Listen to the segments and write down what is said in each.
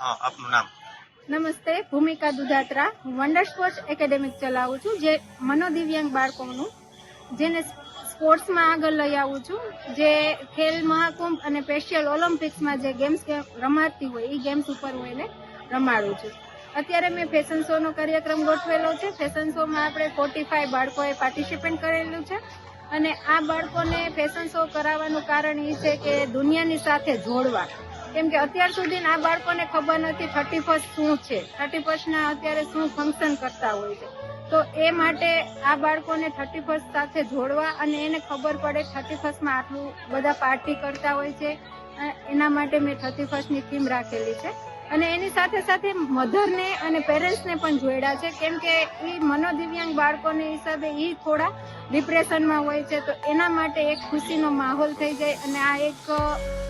આપનું નામ? નમસ્તે, ભૂમિકા દુધાત્રા. હું વંડર સ્પોર્ટ્સ એકેડેમી ચલાવું છું, જે મનોદિવ્યાંગ બાળકોનું, જેને સ્પોર્ટ્સમાં આગળ લઈ આવું છું, જે ખેલ, મહાકુંભ અને સ્પેશિયલ ઓલિમ્પિક્સમાં જે ગેમ્સ રમાડતી હોય એ ગેમ્સ ઉપર હું એને રમાડું છું. અત્યારે મેં ફેશન શોનો કાર્યક્રમ ગોઠવેલો છે. ફેશન શોમાં આપણે ફોર્ટી ફાઈવ બાળકોએ પાર્ટિસિપેટ કરેલું છે. અને આ બાળકોને ફેશન શો કરાવવાનું કારણ એ છે કે દુનિયાની સાથે જોડવા. કેમ કે અત્યાર સુધી આ બાળકોને ખબર નથી થર્ટી ફર્સ્ટ શું છે? થર્ટી ફર્સ્ટના અત્યારે શું ફંક્શન કરતા હોય છે? તો એ માટે આ બાળકોને થર્ટી ફર્સ્ટ સાથે જોડવા અને એને ખબર પડે થર્ટી ફર્સ્ટમાં આટલું બધા પાર્ટી કરતા હોય છે. એના માટે મેં થર્ટી ફર્સ્ટની થીમ રાખેલી છે. અને એની સાથે સાથે મધરને અને પેરેન્ટ્સને પણ જોડ્યા છે. કેમ કે એ મનોદિવ્યાંગ બાળકોને હિસાબે એ થોડા ડિપ્રેશનમાં હોય છે. તો એના માટે એક ખુશીનો માહોલ થઈ જાય અને આ એક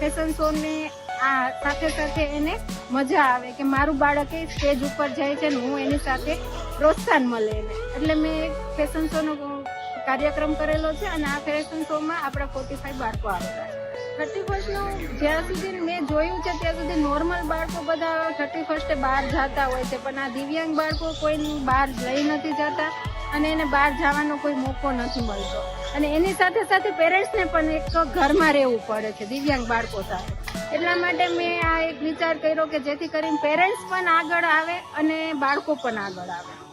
ફેશન શોને આ સાથે સાથે એને મજા આવે કે મારું બાળક એ સ્ટેજ ઉપર જાય છે ને હું એની સાથે પ્રોત્સાહન મળે એને. એટલે મેં એક ફેશન શોનો કાર્યક્રમ કરેલો છે અને આ ફેશન શોમાં આપણા ફોર્ટી ફાઈવ બાળકો આવેલા છે. થર્ટી ફર્સ્ટનું જ્યાં સુધી મેં જોયું છે ત્યાં સુધી નોર્મલ બાળકો બધા થર્ટી ફર્સ્ટે બહાર જતા હોય છે, પણ આ દિવ્યાંગ બાળકો કોઈ બહાર જઈ નથી જતા. અને એને બહાર જવાનો કોઈ મોકો નથી મળતો. અને એની સાથે સાથે પેરેન્ટ્સને પણ એક ઘરમાં રહેવું પડે છે, દિવ્યાંગ બાળકો સાથે. એટલા માટે મેં આ એક વિચાર કર્યો કે જેથી કરીને પેરેન્ટ્સ પણ આગળ આવે અને બાળકો પણ આગળ આવે.